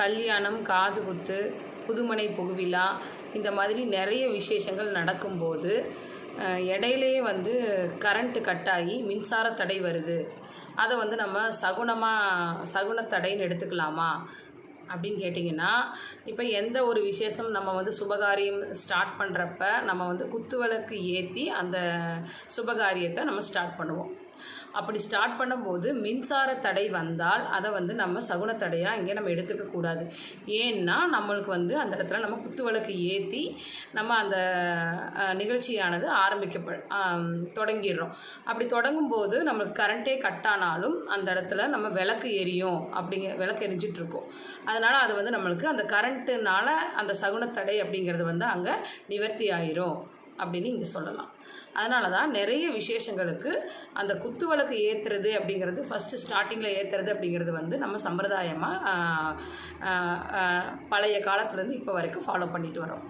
கல்யாணம் காது குத்து புதுமனை புகுவிழா இந்த மாதிரி நிறைய விசேஷங்கள் நடக்கும்போது இடையிலேயே வந்து கரண்ட்டு கட்டாகி மின்சார தடை வருது. அதை வந்து நம்ம சகுனமாக சகுன தடைன்னு எடுத்துக்கலாமா? அப்படின்னு கேட்டிங்கன்னா இப்போ எந்த ஒரு விசேஷம் நம்ம வந்து சுபகாரியம் ஸ்டார்ட் பண்ணுறப்ப நம்ம வந்து குத்துவிளக்கு ஏற்றி அந்த சுபகாரியத்தை நம்ம ஸ்டார்ட் பண்ணுவோம். அப்படி ஸ்டார்ட் பண்ணும்போது மின்சார தடை வந்தால் அதை வந்து நம்ம சகுன தடையாக இங்கே நம்ம எடுத்துக்கக்கூடாது ஏன்னா நம்மளுக்கு வந்து அந்த இடத்துல நம்ம குத்துவிளக்கு ஏற்றி நம்ம அந்த நிகழ்ச்சியானது ஆரம்பிக்கப்ப தொடங்கிடுறோம். அப்படி தொடங்கும்போது நம்மளுக்கு கரண்ட்டே கட் ஆனாலும் அந்த இடத்துல நம்ம விளக்கு எரியும் அப்படிங்க விளக்கு எரிஞ்சிட்ருக்கோம் அதனால் அது வந்து நம்மளுக்கு அந்த கரண்ட்டுனால அந்த சகுனத்தடை அப்படிங்கிறது வந்து அங்கே நிவர்த்தி ஆயிரும். அப்படின்னு இங்கே சொல்லலாம். அதனால தான் நிறைய விசேஷங்களுக்கு அந்த குத்து விளக்கு ஏற்றுறது அப்படிங்கிறது ஃபஸ்ட்டு ஸ்டார்டிங்கில் ஏற்றுறது அப்படிங்கிறது வந்து நம்ம சம்பிரதாயமாக பழைய காலத்துலேருந்து இப்போ வரைக்கும் ஃபாலோ பண்ணிட்டு வரோம்